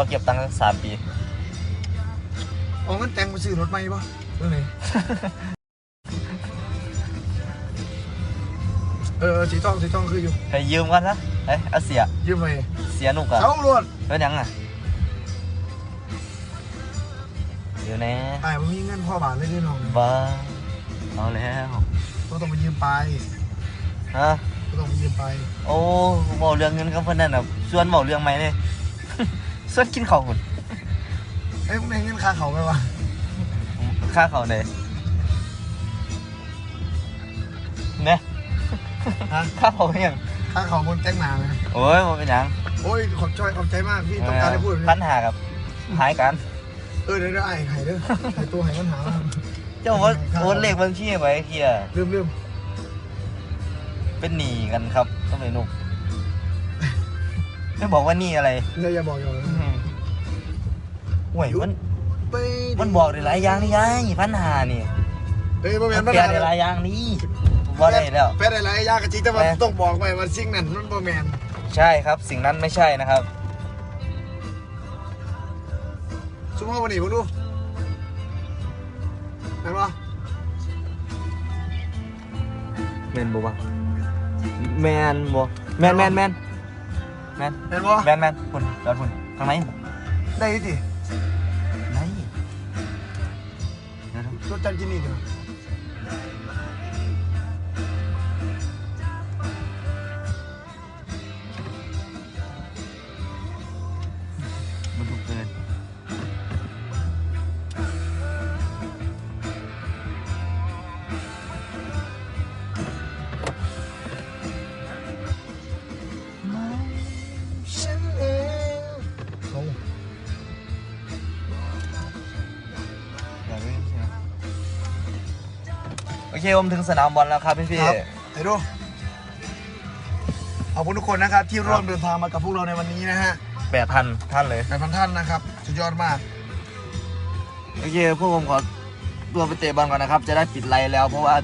อเก็บตังค์สักสามปี เอาเงินแต่งมาซื้อรถใหม่ป่ะเรื่องไหนเออสีทองสีทองคืออยู่ให้ยืมกันนะเอ้ยเอาเสีย ยืมไปเสียหนุกอะเช้าตำรวจเป็นยังอะเดี๋ยวแน่ไอ้มันมีเงินพ่อบาทเลยด้วยน้องบ้าเอาแล้วก็ต้องไปยืมไปฮะก็ต้องไปยืมไปโอ้บอกเรื่องเงินกับเพื่อนนั่นน่ะชวนบอกเรื่องไหมเนี่ย ชวนกินข้าวคุณเอ้ยมึงได้เงินค่าเขาไหมวะค่าเขาเนี่ยเนี่ยฮะค่าเขาเป็นหยังค่าเขาคนแจ้งมาไหมโอ้ยมันเป็นหยังโอ้ยขอบใจขอบใจมากพี่ต้องการได้พูดแบบพันนี้หากับหายกัน เออเดี๋ยวเดี๋ยวไอ้ไข่เด้อไข่ตัวไข่ปัญหาเจ้าว่าโอนเลขบัญชีไว้เฮียเริ่มเริ่มเป็นหนี้กันครับต้องไปนุกไม่บอกว่าหนี่อะไร เราอย่าบอกอย่าบอก ห่วยมันไปดิมันบอกได้หลายอย่างนี่ยายพันหานี่เฮ้ยบ่แม่มันนปัญแปลหาได้หลายอย่างนี่ว่าได้แล้ว แปลได้หลายอย่างก็จริงแต่ว่าแปล ต้องบอกไปว่าสิ่งนั้นมันบ่แม่นใช่ครับ สิ่งนั้นไม่ใช่นะครับซุ่มเฮาวันนี้มึงดูเห็นปะแมนบอกว่าแมนบอกแมนแมนแมนแมนเห็นปะแมนแมนคุณจอดคุณทางไหนได้สิ เดี๋ย เคผมถึงสนามบอลแล้วครับพี่พี่ครับไอ้ดูขอบคุณทุกคนนะครับ ที่ร่วมเดินทางมากับพวกเราในวันนี้นะฮะแปดพันท่านเลยแปดพันท่านนะครับ สุดยอดมากโอเคพวกผมขอตัวไปเตะบอลก่อนนะครับ จะได้ปิดไลน์แล้วเพราะว่า